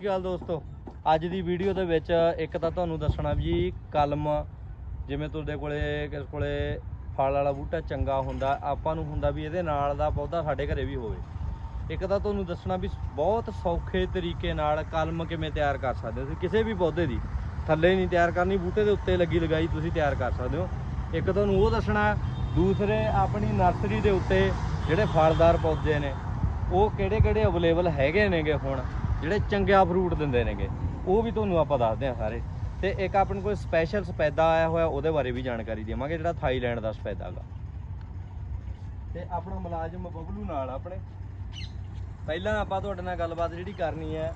ਕੀ ਗੱਲ ਦੋਸਤੋ? ਅੱਜ ਦੀ ਵੀਡੀਓ ਦੇ ਵਿੱਚ ਇੱਕ ਤਾਂ ਤੁਹਾਨੂੰ ਦੱਸਣਾ ਵੀ ਜੀ ਕਲਮ, ਜਿਵੇਂ ਤੁਹਾਡੇ ਕੋਲੇ ਕਿਸ ਕੋਲੇ ਫਲ ਵਾਲਾ ਬੂਟਾ ਚੰਗਾ ਹੁੰਦਾ, ਆਪਾਂ ਨੂੰ ਹੁੰਦਾ ਵੀ ਇਹਦੇ ਨਾਲ ਦਾ ਪੌਦਾ ਸਾਡੇ ਘਰੇ ਵੀ ਹੋਵੇ। ਇੱਕ ਤਾਂ ਤੁਹਾਨੂੰ ਦੱਸਣਾ ਵੀ ਬਹੁਤ ਸੌਖੇ ਤਰੀਕੇ ਨਾਲ ਕਲਮ ਕਿਵੇਂ ਤਿਆਰ ਕਰ ਸਕਦੇ ਹੋ ਤੁਸੀਂ, ਕਿਸੇ ਵੀ ਪੌਦੇ ਦੀ। ਥੱਲੇ ਨਹੀਂ ਤਿਆਰ ਕਰਨੀ, ਬੂਟੇ ਦੇ ਉੱਤੇ ਲੱਗੀ ਲਗਾਈ ਤੁਸੀਂ ਤਿਆਰ ਕਰ ਸਕਦੇ ਹੋ। ਇੱਕ ਤੁਹਾਨੂੰ ਉਹ ਦੱਸਣਾ, ਦੂਸਰੇ ਆਪਣੀ ਨਰਸਰੀ ਦੇ ਉੱਤੇ ਜਿਹੜੇ ਫਲਦਾਰ ਪੌਦੇ ਨੇ, ਉਹ ਕਿਹੜੇ ਕਿਹੜੇ ਅਵੇਲੇਬਲ ਹੈਗੇ ਨੇਗੇ ਹੁਣ? ਜਿਹੜੇ ਚੰਗਿਆ ਫਰੂਟ ਦਿੰਦੇ ਨੇਗੇ, ਉਹ ਵੀ ਤੁਹਾਨੂੰ ਆਪਾਂ ਦੱਸਦੇ ਹਾਂ ਸਾਰੇ। ਤੇ ਇੱਕ ਆਪਣੇ ਕੋਲ ਸਪੈਸ਼ਲ ਸਪੈਦਾ ਆਇਆ ਹੋਇਆ, ਉਹਦੇ ਬਾਰੇ ਵੀ ਜਾਣਕਾਰੀ ਦੇਵਾਂਗੇ, ਜਿਹੜਾ ਥਾਈਲੈਂਡ ਦਾ ਸਪੈਦਾ ਹੈਗਾ ਤੇ ਆਪਣਾ ਮੁਲਾਜ਼ਮ ਬਬਲੂ ਨਾਲ ਆਪਣੇ। ਪਹਿਲਾਂ ਆਪਾਂ ਤੁਹਾਡੇ ਨਾਲ ਗੱਲਬਾਤ ਜਿਹੜੀ ਕਰਨੀ ਹੈ,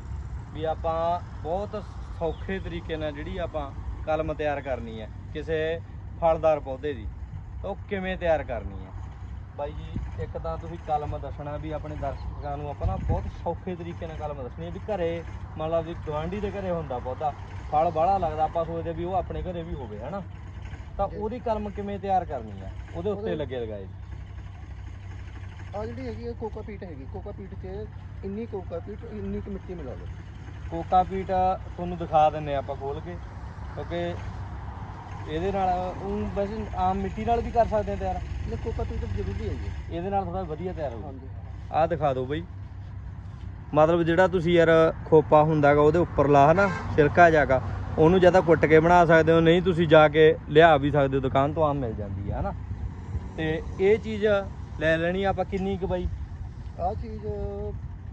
ਵੀ ਆਪਾਂ ਬਹੁਤ ਸੌਖੇ ਤਰੀਕੇ ਨਾਲ ਜਿਹੜੀ ਆਪਾਂ ਕਲਮ ਤਿਆਰ ਕਰਨੀ ਹੈ, ਕਿਸੇ ਫਲਦਾਰ ਪੌਦੇ ਦੀ। ਤਾਂ ਉਹ ਕਿਵੇਂ ਤਿਆਰ ਕਰਨੀ ਹੈ? ਬਾਈ ਜੀ ਇੱਕ ਤਾਂ ਤੁਸੀਂ ਕਲਮ ਦੱਸਣਾ ਵੀ ਆਪਣੇ ਦਰਸ਼ਕਾਂ ਨੂੰ ਆਪਾਂ ਨਾ ਬਹੁਤ ਸੌਖੇ ਤਰੀਕੇ ਨਾਲ ਕਲਮ ਦੱਸਣੀ ਹੈ ਵੀ ਘਰੇ ਮੰਨ ਲਓ ਵੀ ਗਵਾਂਢੀ ਦੇ ਘਰੇ ਹੁੰਦਾ ਪੌਦਾ ਫਲ ਬਾਹਲਾ ਲੱਗਦਾ ਆਪਾਂ ਸੋਚਦੇ ਵੀ ਉਹ ਆਪਣੇ ਘਰੇ ਵੀ ਹੋਵੇ ਹਨਾ? ਤਾਂ ਉਹਦੀ ਕਲਮ ਕਿਵੇਂ ਤਿਆਰ ਕਰਨੀ ਹੈ? ਉਹਦੇ ਉੱਤੇ ਲੱਗੇ ਲਗਾਏ। ਆ ਜਿਹੜੀ ਹੈਗੀ ਹੈ ਕੋਕਾ ਪੀਟ ਹੈਗੀ ਕੋਕਾ ਪੀਟ 'ਚ ਇੰਨੀ ਕੋਕਾ ਪੀਟ ਇੰਨੀ ਕੁ ਮਿੱਟੀ ਮਿਲਾ ਲਓ ਕੋਕਾ ਪੀਟ ਤੁਹਾਨੂੰ ਦਿਖਾ ਦਿੰਨੇ ਆਪਾਂ ਖੋਲ ਕੇ ਕਿਉਂਕਿ ਇਹਦੇ ਨਾਲ ਉਹ ਵੈਸੇ ਆਮ ਮਿੱਟੀ ਨਾਲ ਵੀ ਕਰ ਸਕਦੇ ਆ ਤਿਆਰ। ਇਹ ਕੋਕਾ ਪੀਟ ਜ਼ਰੂਰੀ ਹੈਗੀ ਇਹਦੇ ਨਾਲ ਥੋੜਾ ਵਧੀਆ ਤਿਆਰ ਹਾਂਜੀ ਆਹ ਦਿਖਾ ਦਿਓ ਬਈ। ਮਤਲਬ ਜਿਹੜਾ ਤੁਸੀਂ ਯਾਰ ਖੋਪਾ ਹੁੰਦਾਗਾ ਉਹਦੇ ਉੱਪਰ ਲਾ ਹਨਾ ਸਿਰਕਾ ਜਾਗਾ ਉਹਨੂੰ ਜ਼ਿਆਦਾ ਕੁੱਟ ਕੇ ਬਣਾ ਸਕਦੇ ਹੋ ਨਹੀਂ ਤੁਸੀਂ ਜਾ ਕੇ ਲਿਆ ਵੀ ਸਕਦੇ ਹੋ ਦੁਕਾਨ ਤੋਂ ਆਮ ਮਿਲ ਜਾਂਦੀ ਹੈ ਹਨਾ। ਤੇ ਇਹ ਚੀਜ਼ ਲੈ ਲੈਣੀ ਆਪਾਂ ਕਿੰਨੀ ਕੁ ਬਾਈ? ਆ ਚੀਜ਼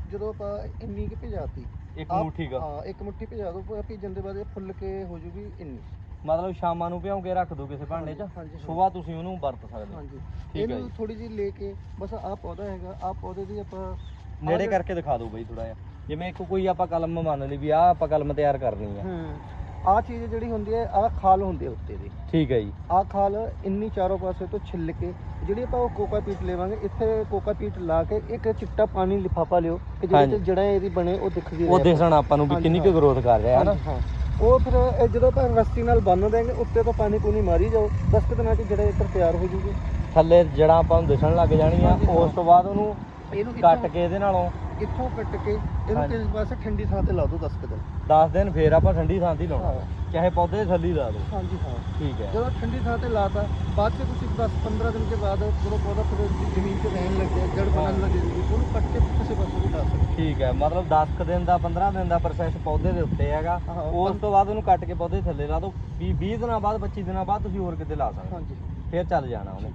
ਜਦੋਂ ਆਪਾਂ ਇੰਨੀ ਕੁ ਭਿਜਾਤੀ ਇੱਕ ਆਹ- ਮੁੱਠੀ ਕਾ ਹਾਂ ਇੱਕ ਮੁੱਠੀ ਭਿਜਾ ਦੋ ਭਿਜਣ ਦੇ ਬਾਅਦ ਇਹ ਫੁੱਲ ਕੇ ਹੋ ਜੂਗੀ ਇੰਨੀ। ਮਤਲਬ ਸ਼ਾਮਾਂ ਨੂੰ ਭਿਉਂ ਕੇ ਰੱਖ ਦਿਓ ਕਿਸੇ ਭਾਂਡੇ 'ਚ ਹਾਂਜੀ, ਹਾਂਜੀ। ਸਵੇਰ ਤੁਸੀਂ ਉਹਨੂੰ ਵਰਤ ਸਕਦੇ ਹੋ। ਹਾਂਜੀ। ਠੀਕ ਹੈ ਇਹਨੂੰ ਜੀ। ਥੋੜੀ ਜਿਹੀ ਲੈ ਕੇ ਬਸ ਆਹ ਪੌਦਾ ਹੈਗਾ ਆਹ ਪੌਦੇ ਦੀ ਆਪਾਂ ਨੇੜੇ ਕਰਕੇ ਦਿਖਾ ਦਿਓ ਬਈ ਥੋੜਾ ਜਿਹਾ। ਜਿਵੇਂ ਇੱਕ ਕੋਈ ਆਪਾਂ ਕਲਮ ਮੰਨ ਲਈ ਵੀ ਆਹ ਆਪਾਂ ਕਲਮ ਤਿਆਰ ਕਰਨੀ ਆ। ਹੂੰ। ਆਹ ਚੀਜ਼ ਜਿਹੜੀ ਹੁੰਦੀ ਹੈ ਆਹ ਖਾਲ ਹੁੰਦੀ ਉੱਤੇ ਦੀ। ਠੀਕ ਹੈ ਜੀ। ਆਹ ਖਾਲ ਇੰਨੀ ਚਾਰੋਂ ਪਾਸੇ ਤੋਂ ਛਿੱਲ ਕੇ ਜਿਹੜੀ ਆਪਾਂ ਉਹ ਕੋਕਾ ਪੀਟ ਲੈਵਾਂਗੇ ਇੱਥੇ ਕੋਕਾ ਪੀਟ ਲਾ ਕੇ ਇੱਕ ਚਿੱਟਾ ਪਾਣੀ ਲਿਫਾਫਾ ਲਿਓ ਕਿ ਹਾਂਜੀ। ਤੇ ਜੜਾਂ ਇਹਦੀ ਬਣੇ ਉਹ ਦਿਖਦੀ ਉਹ ਰਹੇ ਦੇਖਣਾ ਆਪਾਂ ਨੂੰ ਵੀ ਹਾਂਜੀ, ਕਿੰਨੀ ਕੁ ਹਾਂ। ਗਰੋਥ ਕਰ ਰਿਹਾ ਹੈ ਨਾ। ਹਾਂ। ਉਹ ਫਿਰ ਇਹ ਜਦੋਂ ਆਪਾਂ ਰਸਤੀ ਨਾਲ ਬੰਨ ਦੇਂਗੇ ਉੱਤੇ ਤੋਂ ਪਾਣੀ ਪੂਣੀ ਮਾਰੀ ਜਾਓ 10 ਕੁ ਦਿਨਾਂ ਚ ਜੜੇ ਇੱਧਰ ਤਿਆਰ ਹੋ ਜੂਗੀ ਥੱਲੇ ਜੜਾਂ ਆਪਾਂ ਨੂੰ ਦਿਸਣ ਲੱਗ ਜਾਣੀਆਂ ਹਾਂਜੀ। ਉਸ ਤੋਂ ਬਾਅਦ ਉਹਨੂੰ ਇਹਨੂੰ ਕੱਟ ਕੇ ਇਹਦੇ ਨਾਲੋਂ ਇੱਥੋਂ ਕੱਟ ਕੇ ਇਹਨੂੰ ਹਾਂਜੀ। ਕਿਸ ਪਾਸੇ ਠੰਡੀ ਥਾਂ ਤੇ ਲਾ ਦਿਓ 10 ਕੁ ਦਿਨ 10 ਦਿਨ ਫੇਰ ਆਪਾਂ ਠੰਡੀ ਥਾਂ ਤੇ ਹੀ ਲਾਉਣਾ। ਚਾਹੇ ਪੌਦੇ ਦੇ ਥੱਲੇ ਹੀ ਲਾ ਦਿਓ ਹਾਂਜੀ ਹਾਂ। ਠੀਕ ਹੈ। ਜਦੋਂ ਠੰਡੀ ਥਾਂ ਤੇ ਲਾਤਾ ਬਾਅਦ ਚ ਤੁਸੀਂ 10 15 ਦਿਨ ਕੇ ਬਾਅਦ ਜਦੋਂ ਪੌਦਾ ਫਿਰ ਜ਼ਮੀਨ 'ਚ ਰਹਿਣ ਲੱਗਿਆ ਜੜ ਬਣਨ ਲੱਗੇ ਉਹਨੂੰ ਕੱਟ ਕੇ ਕਿਸੇ ਪਾਸੇ ਵੀ ਲਾ ਸਕਦੇ ਠੀਕ ਹੈ ਮਤਲਬ 10 ਕੁ ਦਿਨ ਦਾ 15 ਦਿਨ ਦਾ ਪ੍ਰੋਸੈਸ ਪੌਦੇ ਦੇ ਉੱਤੇ ਹੈਗਾ। ਹਾਂ, ਉਸ ਤੋਂ ਬਾਅਦ ਉਹਨੂੰ ਕੱਟ ਕੇ ਪੌਦੇ ਥੱਲੇ ਲਾ ਦਿਓ 20 20 ਦਿਨਾਂ ਬਾਅਦ 25 ਦਿਨਾਂ ਬਾਅਦ ਤੁਸੀਂ ਹੋਰ ਕਿਤੇ ਲਾ ਸਕਦੇ ਹਾਂਜੀ। ਫੇਰ ਚੱਲ ਜਾਣਾ ਉਹਨੇ।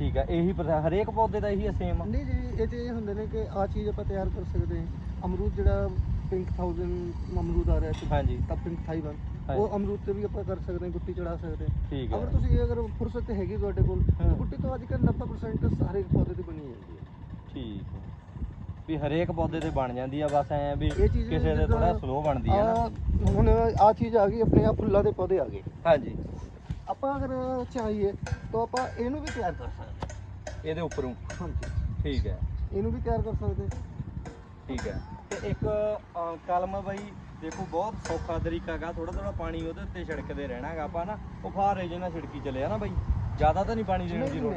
ਠੀਕ। ਹੈ ਇਹੀ process- ਹਰੇਕ ਪੌਦੇ ਦਾ ਇਹੀ ਸੇਮ ਨਹੀਂ ਜੀ ਇਹ 'ਚ ਇਹ ਹੁੰਦੇ ਨੇ ਕਿ ਆ ਚੀਜ਼ ਆਪਾਂ ਤਿਆਰ ਕਰ ਸਕਦੇ ਹਾਂ। ਅਮਰੂਦ ਜਿਹੜਾ ਪਿੰਕ 1000 ਅਮਰੂਦ ਆ ਰਿਹਾ ਹੈ ਹਾਂਜੀ। ਤਾਂ ਪਿੰਕ ਥਾਈਵਨ ਹਾਂਜੀ। ਉਹ ਅਮਰੂਦ ਤੇ ਵੀ ਆਪਾਂ ਕਰ ਸਕਦੇ ਹਾਂ ਗੁੱਟੀ ਚੜਾ ਸਕਦੇ ਹਾਂ। ਠੀਕ ਹੈ। ਅਗਰ ਤੁਸੀਂ ਅਗਰ ਫੁਰਸਤ ਹੈਗੀ ਤੁਹਾਡੇ ਕੋਲ ਤਾਂ। ਗੁੱਟੀ ਤੋਂ ਅੱਜ ਕੱਲ੍ਹ 90% ਸਾਰੇ ਪੌਦੇ ਦੀ ਬਣੀ ਜਾਂਦੀ ਹੈ। ਠੀਕ ਹੈ। ਵੀ ਹਰੇਕ ਪੌਦੇ ਤੇ ਬਣ ਜਾਂਦੀ ਆ ਬਸ ਐ ਵੀ ਕਿਸੇ ਦੇ ਥੋੜਾ ਸਲੋ ਬਣਦੀ ਹੈ ਨਾ। ਹੁਣ ਆ ਚੀਜ਼ ਆ ਗਈ ਆਪਣੇ ਆ ਫੁੱਲਾਂ ਦੇ ਪੌਦੇ ਆ ਗਏ। ਹਾਂਜੀ। ਆਪਾਂ ਅਗਰ ਚਾਹੀਏ ਤਾਂ ਆਪਾਂ ਇਹਨੂੰ ਵੀ ਤਿਆਰ ਕਰ ਸਕਦੇ ਇਹਦੇ ਉੱਪਰੋਂ। ਹਾਂਜੀ। ਠੀਕ ਹੈ। ਇਹਨੂੰ ਵੀ ਤਿਆਰ ਕਰ ਸਕਦੇ ਠੀਕ ਹੈ। ਤੇ ਇੱਕ ਕਲਮ ਬਈ ਦੇਖੋ ਬਹੁਤ ਸੌਖਾ ਤਰੀਕਾ ਹੈਗਾ ਥੋੜਾ ਥੋੜਾ ਪਾਣੀ ਉਹਦੇ ਉੱਤੇ ਛਿੜਕਦੇ ਰਹਿਣਾ ਹੈਗਾ ਆਪਾਂ ਨਾ। ਉਹ ਫਾਰੇ ਜਿਹੇ ਨਾਲ ਛਿੜਕੀ ਚੱਲੇ ਆ ਨਾ ਬਈ। ਜ਼ਿਆਦਾ ਤਾਂ ਨਹੀਂ ਪਾਣੀ ਦੇਣ ਦੀ ਲੋੜ।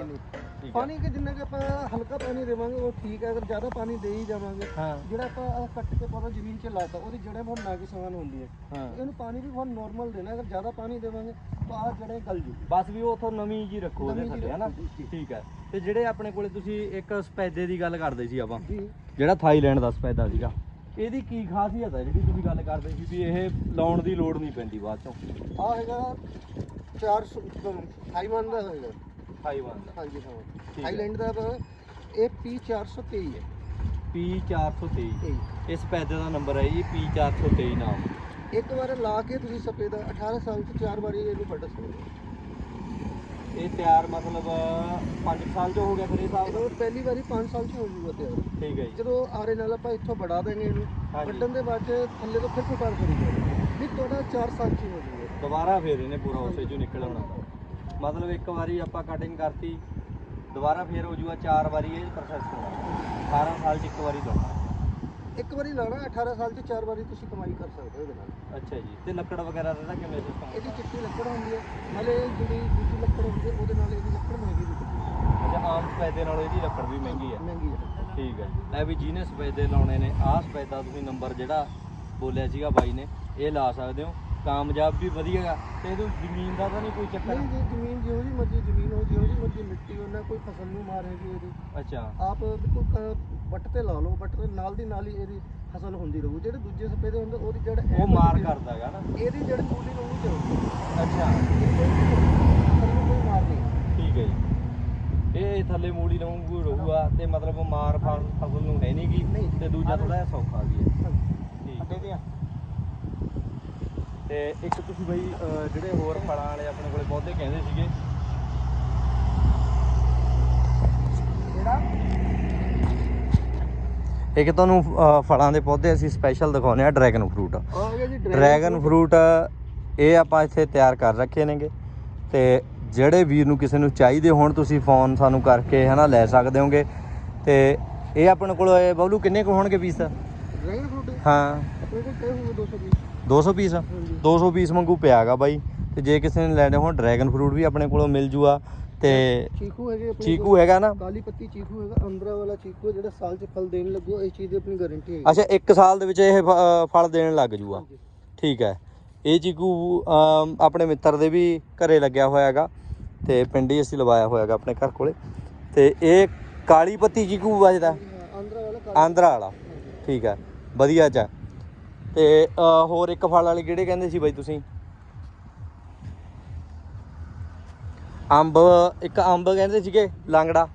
ਠੀਕ ਹੈ ਪਾਣੀ ਕਿ ਜਿੰਨਾ ਕਿ ਆਪਾਂ ਹਲਕਾ ਪਾਣੀ ਦੇਵਾਂਗੇ ਉਹ ਠੀਕ ਹੈ ਅਗਰ ਜ਼ਿਆਦਾ ਪਾਣੀ ਦੇ ਹੀ ਜਾਵਾਂਗੇ ਹਾਂ। ਜਿਹੜਾ ਆਪਾਂ ਆਹ ਕੱਟ ਕੇ ਪੌਦਾ ਜ਼ਮੀਨ 'ਚ ਲਾਤਾ ਉਹਦੀ ਜੜ੍ਹਾਂ ਬਹੁਤ ਨਾਜ਼ੁਕ ਹੁੰਦੀ ਹੈ। ਹਾਂ। ਇਹਨੂੰ ਪਾਣੀ ਵੀ ਬਹੁਤ ਨਾਰਮਲ ਦੇਣਾ ਅਗਰ ਜ਼ਿਆਦਾ ਪਾਣੀ ਦੇਵਾਂਗੇ ਤਾਂ ਆਹ ਜੜ੍ਹਾਂ ਗਲ ਜੂ ਬਸ ਵੀ ਉਹ ਉਥੋਂ ਨਵੀਂ ਜੀ ਰੱਖੋ ਉਹਦੇ ਨਵੀਂ ਥੱਲੇ ਹਨਾ ਰੱਖੋ ਜੀ। ਠੀਕ ਹੈ ਤੇ ਜਿਹੜੇ ਆਪਣੇ ਕੋਲੇ ਤੁਸੀਂ ਇੱਕ ਸਪੈਦੇ ਦੀ ਗੱਲ ਕਰਦੇ ਸੀ ਆਪਾਂ ਜੀ। ਜਿਹੜਾ ਥਾਈਲੈਂਡ ਦਾ ਸਪੈਦਾ ਸੀਗਾ ਇਹਦੀ ਕੀ ਖਾਸੀਅਤ ਹੈ ਜਿਹੜੀ ਤੁਸੀਂ ਗੱਲ ਕਰਦੇ ਸੀ ਵੀ ਇਹ ਲਾਉਣ ਦੀ ਲੋੜ ਨਹੀਂ ਪੈਂਦੀ ਬਾਅਦ ਚੋਂ? ਆ ਹੈਗਾ 400 ਥਾਈਵਾਨ ਦਾ ਹੈਗਾ। ਥਾਈਵਾਨ ਦਾ। ਹਾਂਜੀ ਹਾਂ। ਹੈ। ਥਾਈਲੈਂਡ ਦਾ ਵਾ, ਇਹ P423 ਹੈ। P423 ਇਹ ਇਸ ਸਪੈਦੇ ਦਾ ਨੰਬਰ ਹੈ ਜੀ P423 ਨਾਮ। ਇੱਕ ਵਾਰ ਲਾ ਕੇ ਤੁਸੀਂ ਸਪੇਦਾ 18 ਸਾਲ ਚ ਚਾਰ ਵਾਰੀ ਇਹਨੂੰ ਵੱਢ ਸਕਦੇ ਹੋ। ਇਹ ਤਿਆਰ ਮਤਲਬ 5 ਸਾਲ ਜੋ ਹੋ ਗਿਆ ਫਿਰ ਇਹ ਸਾਲ ਇਹਨੂੰ ਪਹਿਲੀ ਵਾਰੀ 5 ਸਾਲ ਚ ਹੋ ਜੂਗਾ ਤਿਆਰ। ਠੀਕ ਹੈ ਜੀ। ਜਦੋਂ ਆਰੇ ਨਾਲ ਆਪਾਂ ਇੱਥੋਂ ਵੜਾ ਦੇਂਗੇ ਇਹਨੂੰ ਹਾਂਜੀ। ਵੱਢਣ ਦੇ ਬਾਅਦ 'ਚ ਥੱਲੇ ਤੋਂ ਫਿਰ ਫੁਟਾਰ ਕਰੀ ਜਾਓ ਵੀ ਤੁਹਾਡਾ 4 ਸਾਲ ਚ ਹੀ ਹੋ ਜੂਗਾ ਦੁਬਾਰਾ ਫੇਰ ਇਹਨੇ ਪੂਰਾ ਉਸੇ ਚੋਂ ਨਿਕਲ ਆਉਣਾ। ਮਤਲਬ ਇੱਕ ਵਾਰੀ ਆਪਾਂ ਕਟਿੰਗ ਕਰਤੀ ਦੁਬਾਰਾ ਫੇਰ ਹੋ ਜੂਗਾ ਚਾਰ ਵਾਰੀ ਇਹ ਪ੍ਰੋਸੈਸ ਹੋਣਾ। 18 ਸਾਲ ਚ ਇੱਕ ਵਾਰੀ ਲਾਉਣਾ ਇੱਕ ਵਾਰੀ ਲਾਣਾ 18 ਸਾਲ ਚ ਚਾਰ ਵਾਰੀ ਤੁਸੀਂ ਕਮਾਈ ਕਰ ਸਕਦੇ ਹੋ ਇਹਦੇ ਨਾਲ। ਅੱਛਾ ਜੀ ਤੇ ਲੱਕੜ ਵਗੈਰਾ ਦਾ ਕਿਵੇਂ ਸਿਸਟਮ ਇਹਦੀ ਚਿੱਟੀ ਲੱਕੜ ਹੁੰਦੀ ਹੈ ਨਾਲੇ ਜਿਹੜੀ ਦੂਜੀ ਲੱਕੜ ਹੁੰਦੀ ਹੈ ਉਹਦੇ ਨਾਲ ਇਹਦੀ ਲੱਕੜ ਮਹਿੰਗੀ ਵਿਕਦੀ ਹੈ। ਅੱਛਾ ਆਮ ਸਪੈਦੇ ਨਾਲੋਂ ਇਹਦੀ ਲੱਕੜ ਵੀ ਮਹਿੰਗੀ ਹੈ। ਮਹਿੰਗੀ ਹੈ। ਠੀਕ ਹੈ। ਲੈ ਵੀ ਜਿਹਨੇ ਸਪੈਦੇ ਲਾਉਣੇ ਨੇ ਆਹ ਸਪੈਦਾ ਤੁਸੀਂ ਨੰਬਰ ਜਿਹੜਾ ਬੋਲਿਆ ਸੀਗਾ ਬਾਈ ਨੇ ਇਹ ਲਾ ਸਕਦੇ ਹੋ। ਕਾਮਯਾਬ ਵੀ ਵਧੀਆ ਗਾ ਤੇ ਇਹਨੂੰ ਜ਼ਮੀਨ ਦਾ ਤਾਂ ਨਹੀਂ ਕੋਈ ਚੱਕਰ? ਨਹੀਂ ਜੀ ਜ਼ਮੀਨ ਜਿਹੋ ਜਿਹੀ ਮਰਜ਼ੀ ਜ਼ਮੀਨ ਹੋ ਜਿਹੋ ਜਿਹੀ ਮਰਜ਼ੀ ਮਿੱਟੀ ਉਹਨਾਂ ਕੋਈ ਫਸਲ ਨੂੰ ਮਾਰੇਗੀ ਇਹਦੀ। ਅੱਛਾ। ਆਪ ਬਿਲਕੁਲ ਕ- ਵੱਟ ਤੇ ਲਾ ਲਓ ਵੱਟ ਤੇ ਨਾਲ ਦੀ ਨਾਲ ਹੀ ਇਹਦੀ ਫਸਲ ਹੁੰਦੀ ਰਹੂ। ਜਿਹੜੇ ਦੂਜੇ ਸਪੇ ਦੇ ਹੁੰਦੇ ਉਹਦੀ ਜੜ ਉਹ ਮਾਰ ਕਰਦਾ ਗਾ ਨਾ। ਇਹਦੀ ਜੜ ਪੂਰੀ ਰਹੂ ਚਾਹੀਦੀ ਅੱਛਾ। ਇਹਨੂੰ ਕੋਈ ਮਾਰ ਨਹੀਂ ਠੀਕ ਹੈ ਜੀ। ਇਹ ਥੱਲੇ ਮੂੜੀ ਲਵਾਂਗੂ ਰਹੂਗਾ ਤੇ ਮਤਲਬ ਮਾਰ ਫਲ ਫਸਲ ਨੂੰ ਹੈ ਨਹੀਂਗੀ ਨਹੀਂ। ਤੇ ਦੂਜਾ ਥੋੜਾ ਜਿਹਾ ਸੌਖਾ ਵੀ ਹੈ। ਠੀਕ ਆ ਤੇ ਇੱਕ ਤੁਸੀਂ ਬਈ ਜਿਹੜੇ ਹੋਰ ਫਲਾਂ ਵਾਲੇ ਆਪਣੇ ਕੋਲੇ ਪੌਦੇ ਕਹਿੰਦੇ ਸੀਗੇ। ਇੱਕ ਤੁਹਾਨੂੰ ਫਲਾਂ ਦੇ ਪੌਦੇ ਅਸੀਂ ਸਪੈਸ਼ਲ ਦਿਖਾਉਨੇ ਆ ਡਰੈਗਨ ਫਰੂਟ ਆ ਗਿਆ ਜੀ ਡਰੈਗਨ ਫਰੂਟ ਇਹ ਆਪਾਂ ਇੱਥੇ ਤਿਆਰ ਕਰ ਰੱਖੇ ਨੇਗੇ। ਤੇ ਜਿਹੜੇ ਵੀਰ ਨੂੰ ਕਿਸੇ ਨੂੰ ਚਾਹੀਦੇ ਹੋਣ ਤੁਸੀਂ ਫੋਨ ਸਾਨੂੰ ਕਰਕੇ ਹਨਾ ਲੈ ਸਕਦੇ ਹੋਗੇ। ਤੇ ਇਹ ਆਪਣੇ ਕੋਲ ਇਹ ਬਬਲੂ ਕਿੰਨੇ ਕੁ ਹੋਣਗੇ ਪੀਸ ਡਰੈਗਨ ਫਰੂਟ ਹਾਂ। ਆਪਣੇ ਕੋਲ ਕਹੇ ਹੋਏ 220 200 ਪੀਸ? ਹਾਂਜੀ। 200 ਪੀਸ ਵਾਂਗੂ ਪਿਆਗਾ ਬਾਈ। ਤੇ ਜੇ ਕਿਸੇ ਨੇ ਲੈਣੇ ਹੋਣ ਡਰੈਗਨ ਫਰੂਟ ਵੀ ਆਪਣੇ ਕੋਲੋਂ ਮਿਲ ਜੂਗਾ ਤੇ ਚੀਕੂ ਹੈਗੇ ਆਪਣੇ ਚੀਕੂ ਕੋਲ। ਹੈਗਾ ਨਾ? ਕਾਲੀ ਪੱਤੀ ਚੀਕੂ ਹੈਗਾ ਅੰਦਰਾ ਵਾਲਾ ਚੀਕੂ ਹੈ ਜਿਹੜਾ ਸਾਲ ਚ ਫਲ ਦੇਣ ਲੱਗੂ ਇਸ ਚੀਜ਼ ਦੀ ਆਪਣੀ ਗਾਰੰਟੀ ਹੈਗੀ। ਅੱਛਾ 1 ਸਾਲ ਦੇ ਵਿੱਚ ਇਹ ਫਲ ਦੇਣ ਲੱਗ ਜੂਗਾ। ਠੀਕ ਹੈ। ਇਹ ਚੀਕੂ ਆਪਣੇ ਮਿੱਤਰ ਦੇ ਵੀ ਘਰੇ ਲੱਗਿਆ ਹੋਇਆ ਹੈਗਾ। ਤੇ ਪਿੰਡ ਹੀ ਅਸੀਂ ਲਵਾਇਆ ਹੋਇਆ ਹੈਗਾ ਆਪਣੇ ਘਰ ਕੋਲੇ। ਤੇ ਇਹ ਕਾਲੀ ਪੱਤੀ ਚੀਕੂ ਵੱਜਦਾ ਆਂਧਰਾ ਵਾਲਾ ਆਂਧਰਾ ਵਾਲਾ। ਠੀਕ ਹੈ। ਵਧੀਆ ਚ। ਤੇ ਹੋਰ ਇੱਕ ਫਲ ਵਾਲੇ ਕਿਹੜੇ ਕਹਿੰਦੇ ਸੀ ਬਾਈ ਤੁਸੀਂ? ਅੰਬ ਇੱਕ ਅੰਬ ਕਹਿੰਦੇ ਸੀਗੇ ਲਾਂਗੜਾ।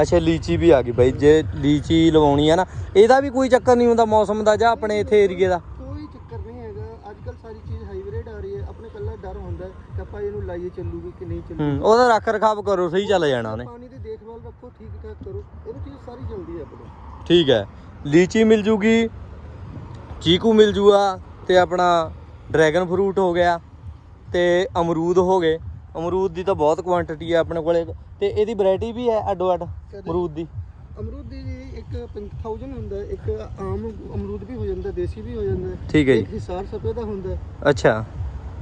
ਅੱਛਾ ਲੀਚੀ ਵੀ ਆ ਗਈ ਬਾਈ ਜੇ ਲੀਚੀ ਲਵਾਉਣੀ ਆ ਨਾ ਇਹਦਾ ਵੀ ਕੋਈ ਚੱਕਰ ਨਹੀਂ ਹੁੰਦਾ ਮੌਸਮ ਦਾ ਜਾਂ ਆਪਣੇ ਇੱਥੇ ਏਰੀਏ ਦਾ? ਕੋਈ ਚੱਕਰ ਨਹੀਂ ਹੈਗਾ ਅੱਜ ਕੱਲ ਸਾਰੀ ਚੀਜ਼ ਹਾਈਬ੍ਰਿਡ ਆ ਰਹੀ ਹੈ ਆਪਣੇ ਕੱਲਾ ਡਰ ਹੁੰਦਾ ਕਿ ਆਪਾਂ ਇਹਨੂੰ ਲਾਈਏ ਚੱਲੂਗੀ ਕਿ ਨਹੀਂ ਚੱਲੂਗੀ। ਹੂੰ ਉਹਦਾ ਰੱਖ ਰਖਾਵ ਕਰੋ ਸਹੀ ਚੱਲ ਜਾਣਾ ਉਹਨੇ। ਪਾਣੀ ਦੀ ਦੇਖਭਾਲ ਰੱਖੋ ਠੀਕ ਠਾਕ ਕਰੋ ਇਹ ਚੀਜ਼ ਸਾਰੀ ਜਲਦੀ ਹੈ ਆਪਣੇ। ਠੀਕ ਹੈ। ਲੀਚੀ ਮਿਲ ਜੂਗੀ ਚੀਕੂ ਮਿਲ ਜੂਗਾ ਤੇ ਆਪਣਾ ਡਰੈਗਨ ਫਰੂਟ ਹੋ ਗਿਆ ਤੇ ਅਮਰੂਦ ਹੋ ਗਏ। ਅਮਰੂਦ ਦੀ ਤਾਂ ਬਹੁਤ ਕੁਆਂਟੀਟੀ ਹੈ ਆਪਣੇ ਕੋਲੇ। ਤੇ ਇਹਦੀ ਵੈਰਾਈਟੀ ਵੀ ਹੈ ਅੱਡੋ ਅੱਡ ਅਮਰੂਦ ਦੀ? ਅਮਰੂਦ ਦੀ ਇੱਕ 5000 ਹੁੰਦਾ ਇੱਕ ਆਮ ਅਮਰੂਦ ਵੀ ਹੋ ਜਾਂਦਾ ਦੇਸੀ ਵੀ ਹੋ ਜਾਂਦਾ। ਠੀਕ ਹੈ ਇੱਕ ਜੀ ਹਿਸਾਰ ਸਫੇਦ ਦਾ ਹੁੰਦਾ। ਅੱਛਾ।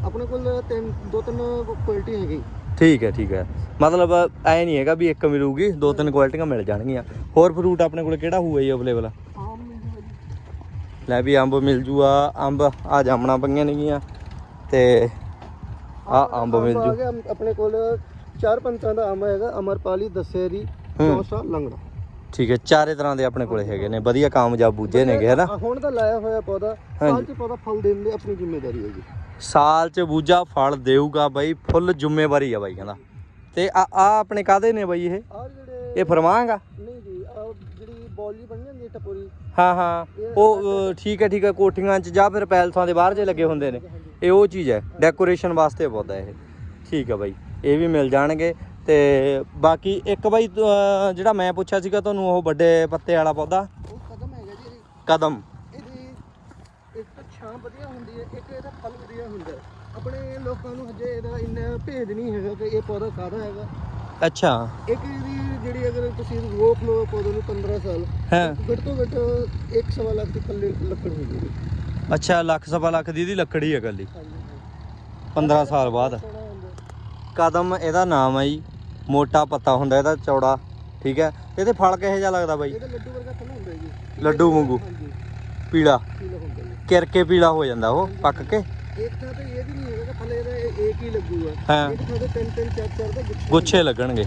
ਆਪਣੇ ਕੋਲ ਤਿੰਨ ਦੋ ਤਿੰਨ ਕੁਆਲਿਟੀ ਹੈਗੀ। ਠੀਕ ਹੈ ਠੀਕ ਹੈ। ਮਤਲਬ ਐ ਨਹੀਂ ਹੈਗਾ ਵੀ ਇੱਕ ਮਿਲੂਗੀ ਦੋ ਤਿੰਨ ਕੁਆਲਿਟੀਆਂ ਮਿਲ ਜਾਣਗੀਆਂ। ਹੋਰ ਫਰੂਟ ਆਪਣੇ ਕੋਲ ਕਿਹੜਾ ਹੋਊਗਾ ਜੀ ਅਵੇਲੇਬਲ ਲੈ ਵੀ ਅੰਬ ਮਿਲ ਜੂਗਾ ਅੰਬ ਆ ਜਾਮਣਾ ਪਈਆਂ ਨੇਗੀਆਂ ਤੇ ਆ ਅੰਬ ਮਿਲ ਜੂ। ਆਪਣੇ ਕੋਲ ਚਾਰ ਪੰਚਾਂ ਦਾ ਅੰਬ ਹੈਗਾ ਅਮਰਪਾਲੀ ਦਸੇਰੀ। ਚੌਸਾ ਲੰਗੜਾ। ਠੀਕ ਹੈ ਚਾਰੇ ਤਰ੍ਹਾਂ ਦੇ ਆਪਣੇ ਕੋਲੇ ਹੈਗੇ ਨੇ ਵਧੀਆ ਕਾਮਯਾਬ ਬੂਝੇ ਨੇਗੇ ਹਨਾ? ਹੁਣ ਤਾਂ ਲਾਇਆ ਹੋਇਆ ਪੌਦਾ ਸਾਲ ਚ ਪੌਦਾ ਫਲ ਦੇਣ ਦੀ ਆਪਣੀ ਜ਼ਿੰਮੇਵਾਰੀ ਹੈਗੀ ਸਾਲ ਚ ਬੂਝਾ ਫਲ ਦੇਊਗਾ ਬਾਈ ਫੁੱਲ ਜ਼ਿੰਮੇਵਾਰੀ ਆ ਬਾਈ ਕਹਿੰਦਾ ਤੇ ਆ ਆ ਆਪਣੇ ਕਾਦੇ ਨੇ ਬਾਈ ਇਹ? ਆ ਜਿਹੜੇ ਇਹ ਫਰਮਾਂਗਾ ਨਹੀਂ ਜੀ ਆ ਜਿਹੜੀ ਬੋਲ ਬਣੀ ਜਾਂਦੀ ਹੈ ਟਪੋਰੀ। ਹਾਂ ਹਾਂ। ਉਹ ਠੀਕ ਹੈ ਠੀਕ ਹੈ ਕੋਠੀਆਂ ਚ ਜਾਂ ਫਿਰ ਪੈਲਸਾਂ ਦੇ ਬਾਹਰ ਜੇ ਲੱਗੇ ਹੁੰਦੇ ਨੇ। ਇਹ ਉਹ ਚੀਜ਼ ਹੈ ਡੈਕੋਰੇਸ਼ਨ ਵਾਸਤੇ ਪੌਦਾ ਇਹ। ਠੀਕ ਹੈ ਬਾਈ ਇਹ ਵੀ ਮਿਲ ਜਾਣਗੇ। ਤੇ ਬਾਕੀ ਇੱਕ ਬਾਈ ਜਿਹੜਾ ਮੈਂ ਪੁੱਛਿਆ ਸੀਗਾ ਤੁਹਾਨੂੰ ਉਹ ਵੱਡੇ ਪੱਤੇ ਵਾਲਾ ਪੌਦਾ। ਉਹ ਕਦਮ ਹੈਗਾ ਜੀ ਇਹਦੀ। ਕਦਮ। ਇਹਦੀ ਇੱਕ ਤਾਂ ਛਾਂ ਵਧੀਆ ਹੁੰਦੀ ਹੈ ਇੱਕ ਇਹਦਾ ਫਲ ਵਧੀਆ ਹੁੰਦਾ ਹੈ। ਆਪਣੇ ਲੋਕਾਂ ਨੂੰ ਹਜੇ ਇਹਦਾ ਇੰਨਾ ਭੇਦ ਨਹੀਂ ਹੈਗਾ ਕਿ ਇਹ ਪੌਦਾ ਕਾਹਦਾ ਹੈਗਾ। ਅੱਛਾ। ਇੱਕ ਇਹਦੀ ਜਿਹੜੀ ਅਗਰ ਤੁਸੀਂ ਰੋਕ ਲਓ ਪੌਦੇ ਨੂੰ 15 ਸਾਲ ਹਾਂ। ਘੱਟ ਤੋਂ ਘੱਟ 1 ਸਵਾ ਲੱਖ ਦੀ ਪੱਲੇ ਲੱਕੜ ਹੋ। ਜੂਗੀ ਅੱਛਾ ਲੱਖ ਸਵਾ ਲੱਖ ਦੀ ਦੀ ਲੱਕੜੀ ਹੈ ਹਾਂਜੀ 15 ਸਾਲ ਬਾਅਦ। ਕਦਮ ਇਹਦਾ ਨਾਮ ਹੈ ਜੀ। ਮੋਟਾ ਪੱਤਾ ਹੁੰਦਾ ਇਹਦਾ ਚੌੜਾ ਠੀਕ ਹੈ? ਇਹਦੇ ਫਲ ਕਿਹੋ ਜਿਹਾ ਲੱਗਦਾ ਬਾਈ? ਇਹਦਾ ਲੱਡੂ ਵਰਗਾ ਥੱਲੇ ਹੁੰਦਾ ਜੀ। ਲੱਡੂ ਵਾਂਗੂ। ਹਾਂਜੀ। ਪੀਲਾ। ਪੀਲਾ ਹੁੰਦਾ ਜੀ। ਕਿਰਕੇ ਪੀਲਾ ਹੋ ਜਾਂਦਾ ਉਹ ਪੱਕ ਕੇ? ਇੱਕ ਤਾਂ ਤਾਂ ਇਹ ਵੀ ਨਹੀਂ ਹੈਗਾ ਕਿ ਫਲ ਇਹਦਾ ਇਹ ਇੱਕ ਹੀ ਲੱਗੂਗਾ ਹਾਂ। ਇੱਕ ਥੋੜੇ ਤਿੰਨ ਤਿੰਨ ਚਾਰ ਚਾਰ ਦਾ ਗੁੱਛੇ ਲੱਗਣਗੇ।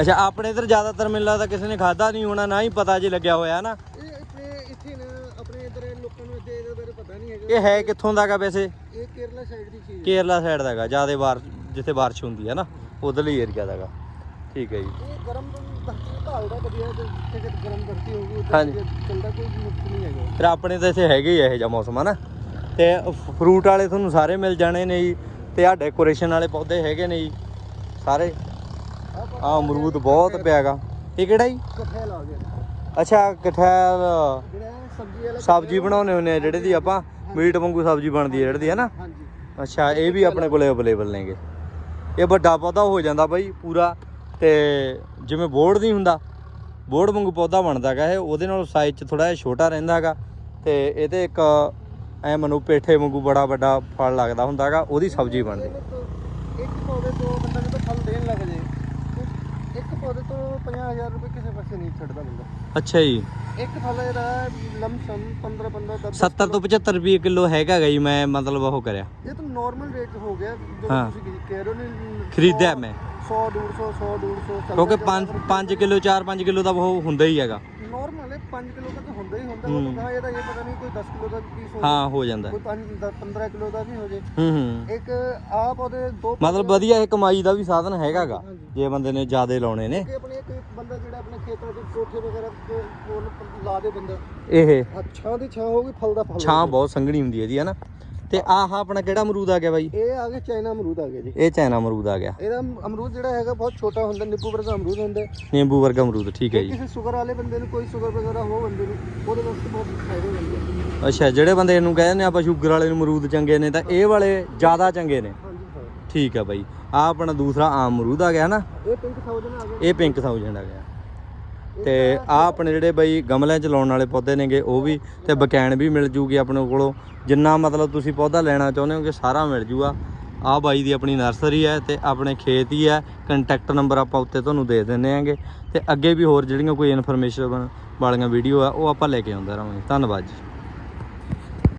ਅੱਛਾ ਆਪਣੇ ਇਧਰ ਜ਼ਿਆਦਾਤਰ ਮੈਨੂੰ ਲੱਗਦਾ ਕਿਸੇ ਨੇ ਖਾਦਾ ਨਹੀਂ ਹੋਣਾ ਨਾ ਹੀ ਪਤਾ ਜੇ ਲੱਗਿਆ ਹੋਇਆ ਨਾ ਇਹ ਹੈ ਕਿੱਥੋਂ ਦਾ ਗਾ ਵੈਸੇ? ਇਹ ਕੇਰਲਾ ਸਾਈਡ ਦੀ ਚੀਜ਼ ਕੇਰਲਾ ਸਾਈਡ ਦਾ ਗਾ ਜਿਆਦੇ ਬਾਰ ਜਿੱਥੇ ਬਾਰਿਸ਼ ਹੁੰਦੀ ਹੈ ਨਾ ਉਧਰਲੀ ਏਰੀਆ ਦਾ ਗਾ। ਠੀਕ ਹੈ ਜੀ। ਇਹ ਗਰਮ ਧਰਤੀ ਭਾਲਦਾ ਵਧੀਆ ਤੇ ਜਿੱਥੇ ਗਰਮ ਧਰਤੀ ਹੋਊਗੀ ਉੱਥੇ ਹਾਂਜੀ। ਚੱਲਦਾ ਕੋਈ ਨੁਕਸ ਨਹੀਂ ਹੈਗਾ। ਫਿਰ ਆਪਣੇ ਤਾਂ ਇੱਥੇ ਹੈਗੇ ਹੀ ਇਹੋ ਜਿਹਾ ਮੌਸਮ ਹੈ ਨਾ ਤੇ ਫਰੂਟ ਵਾਲੇ ਤੁਹਾਨੂੰ ਸਾਰੇ ਮਿਲ ਜਾਣੇ ਨੇ ਜੀ ਤੇ ਆ ਡੈਕੋਰੇਸ਼ਨ ਵਾਲੇ ਪੌਦੇ ਹੈਗੇ ਨੇ ਜੀ ਸਾਰੇ। ਆ ਅਮਰੂਦ ਬਹੁਤ ਪਿਆਗਾ ਇਹ ਕਿਹੜਾ ਜੀ? ਕਠੇਲ ਆ ਗਿਆ। ਅੱਛਾ ਕਠੈਲ ਜਿਹੜਾ ਸਬਜ਼ੀ ਵਾਲਾ ਸਬਜ਼ੀ ਬਣਾਉਨੇ ਹੁੰਨੇ ਆ ਜਿਹੜੇ ਦੀ ਆਪਾਂ ਮੀਟ ਵਾਂਗੂ ਸਬਜ਼ੀ ਬਣਦੀ ਹੈ ਜਿਹੜੀ ਦੀ ਹੈ ਨਾ ਹਾਂਜੀ। ਅੱਛਾ ਇਹ ਵੀ ਆਪਣੇ ਕੋਲੇ ਅਵੇਲੇਬਲ ਨੇਗੇ। ਇਹ ਵੱਡਾ ਪੌਦਾ ਹੋ ਜਾਂਦਾ ਬਾਈ ਪੂਰਾ ਤੇ ਜਿਵੇਂ ਬੋਰਡ ਨਹੀਂ ਹੁੰਦਾ, ਬੋਰਡ ਵਾਂਗੂ ਪੌਦਾ ਬਣਦਾ ਹੈਗਾ ਇਹ, ਉਹਦੇ ਨਾਲ ਸਾਈਜ਼ 'ਚ ਥੋੜਾ ਜਿਹਾ ਛੋਟਾ ਰਹਿੰਦਾ ਹੈਗਾ ਤੇ ਇਹਦੇ ਇੱਕ ਐ ਮਨੂ ਪੇਠੇ ਵਾਂਗੂ ਬੜਾ ਵੱਡਾ ਫਲ ਲੱਗਦਾ ਹੁੰਦਾ ਹੈਗਾ, ਉਹਦੀ ਸਬਜ਼ੀ ਬਣਦੀ। ਇੱਕ ਪੌਦੇ ਤੋਂ ਬੰਦਾ ਜਦੋਂ ਫਲ ਦੇਣ ਲੱਗ ਜੇ ਉਹ ਇੱਕ ਪੌਦੇ ਤੋਂ 50000 ਰੁਪਏ ਕਿਸੇ ਪਾਸੇ ਨਹੀਂ ਛੱਡਦਾ ਬੰਦਾ। ਅੱਛਾ ਜੀ। ਇੱਕ ਫਲ ਇਹਦਾ ਲਮਸਮ 15 15 10 70 ਤੋਂ 75 ਰੁਪਏ ਕਿਲੋ ਹੈਗਾ ਗਾ ਜੀ ਮੈਂ ਮਤਲਬ ਉਹ ਕਰਿਆ। ਇਹ ਤਾਂ ਨਾਰਮਲ ਰੇਟ ਹੋ ਗਿਆ ਜੋ ਹਾਂ। ਤੁਸੀਂ ਕਹਿ ਰਹੇ ਹੋ ਨਾ ਖਰੀਦਿਆ ਮੈਂ। 100 150 100 150 ਕਿਉਂਕਿ 5 5 ਕਿਲੋ 4 5 ਕਿਲੋ ਦਾ ਉਹ ਹੁੰਦਾ ਹੀ ਹੈਗਾ। ਨਾਰਮਲ ਹੈ 5 ਕਿਲੋ ਦਾ ਤਾਂ ਹੁੰਦਾ ਹੀ ਹੁੰਦਾ ਹੂੰ। ਉਹ ਤਾਂ ਇਹਦਾ ਇਹ ਪਤਾ ਨਹੀਂ ਕੋਈ 10 ਕਿਲੋ ਦਾ ਪੀਸ ਹੋ ਹਾਂ ਹੋ ਜਾਂਦਾ। ਕੋਈ 5 15 ਕਿਲੋ ਦਾ ਵੀ ਹੋ ਜੇ। ਹੂੰ ਹੂੰ। ਇੱਕ ਆਪ ਉਹਦੇ ਦੋ ਮਤਲਬ ਵਧੀਆ ਇਹ ਕਮਾਈ ਦਾ ਵੀ ਸਾਧਨ ਹੈਗਾਗਾ। ਜੇ ਬੰਦੇ ਨੇ ਜ਼ਿਆਦੇ ਲਾਉਣੇ ਨੇ। ਕਿ ਆਪਣੇ ਇੱਕ ਬੰਦਾ ਜਿਹੜਾ ਆਪਣੇ ਖੇਤਾਂ 'ਚ ਕੋਠੇ ਵਗੈਰਾ ਤੇ ਕੋਲ ਲਾ ਦੇ ਬੰਦਾ। ਇਹ? ਅੱਛਾ ਦੀ ਛਾਂ ਹੋਊਗੀ ਫਲ ਦਾ ਫਲ ਛਾਂ। ਬਹੁਤ ਸੰਘਣੀ ਹੁੰਦੀ ਹੈ ਜੀ ਹਨਾ ਤੇ ਆਹ ਆਪਣਾ ਕਿਹੜਾ ਅਮਰੂਦ ਆ ਗਿਆ ਬਾਈ? ਇਹ ਆ ਗਿਆ ਚਾਈਨਾ ਅਮਰੂਦ ਆ ਗਿਆ ਜੀ। ਇਹ ਚਾਈਨਾ ਅਮਰੂਦ ਆ ਗਿਆ। ਇਹਦਾ ਅਮਰੂਦ ਜਿਹੜਾ ਹੈਗਾ ਬਹੁਤ ਛੋਟਾ ਹੁੰਦਾ ਨਿੰਬੂ ਵਰਗਾ ਅਮਰੂਦ ਹੁੰਦਾ। ਨਿੰਬੂ ਵਰਗਾ ਅਮਰੂਦ ਠੀਕ ਹੈ ਜੇ ਕਿਸੇ ਸ਼ੂਗਰ ਵਾਲੇ ਬੰਦੇ ਨੂੰ ਕੋਈ ਸ਼ੂਗਰ ਵਗੈਰਾ ਹੋ ਬੰਦੇ ਨੂੰ ਉਹਦੇ ਵਾਸਤੇ ਬਹੁਤ ਫਾਇਦੇ ਹੁੰਦੇ ਅੱਛਾ ਜਿਹੜੇ ਬੰਦੇ ਨੂੰ ਕਹਿੰਦੇ ਨੇ ਆਪਾਂ ਸ਼ੂਗਰ ਵਾਲੇ ਨੂੰ ਅਮਰੂਦ ਚੰਗੇ ਨੇ ਤਾਂ ਇਹ ਵਾਲੇ ਜ਼ਿਆਦਾ ਚੰਗੇ ਨੇ। ਠੀਕ ਹੈ ਬਾਈ। ਆ ਆਪਣਾ ਦੂਸਰਾ ਆਮ ਅਮਰੂਦ ਆ ਗਿਆ ਨਾ ਇਹ ਪਿੰਕ ਥਾਊਜੈਂਡ ਆ ਗਿਆ। ਇਹ ਪਿੰਕ ਥਾਊਜੈਂਡ ਆ ਗਿਆ। ਤੇ ਆ ਆਪਣੇ ਜਿਹੜੇ ਬਈ ਗਮਲਿਆਂ 'ਚ ਲਾਉਣ ਵਾਲੇ ਪੌਦੇ ਨੇਗੇ ਉਹ ਵੀ ਤੇ ਬਕੈਣ ਵੀ ਮਿਲ ਜੂਗੀ ਆਪਣੇ ਕੋਲੋਂ। ਜਿੰਨਾ ਮਤਲਬ ਤੁਸੀਂ ਪੌਦਾ ਲੈਣਾ ਚਾਹੁੰਦੇ ਹੋਗੇ ਸਾਰਾ ਮਿਲ ਜੂਗਾ। ਆ ਬਾਈ ਦੀ ਆਪਣੀ ਨਰਸਰੀ ਹੈ ਤੇ ਆਪਣੇ ਖੇਤ ਹੀ ਹੈ। ਕੰਟੈਕਟ ਨੰਬਰ ਆਪਾਂ ਉੱਤੇ ਤੁਹਾਨੂੰ ਦੇ ਦਿੰਦੇ ਆਂਗੇ ਤੇ ਅੱਗੇ ਵੀ ਹੋਰ ਜਿਹੜੀਆਂ ਕੋਈ ਇਨਫੋਰਮੇਸ਼ਨ ਵਾਲੀਆਂ ਵੀਡੀਓ ਆ ਉਹ ਆਪਾਂ ਲੈ ਕੇ ਆਉਂਦੇ ਰਹਾਂਗੇ। ਧੰਨਵਾਦ ਜੀ।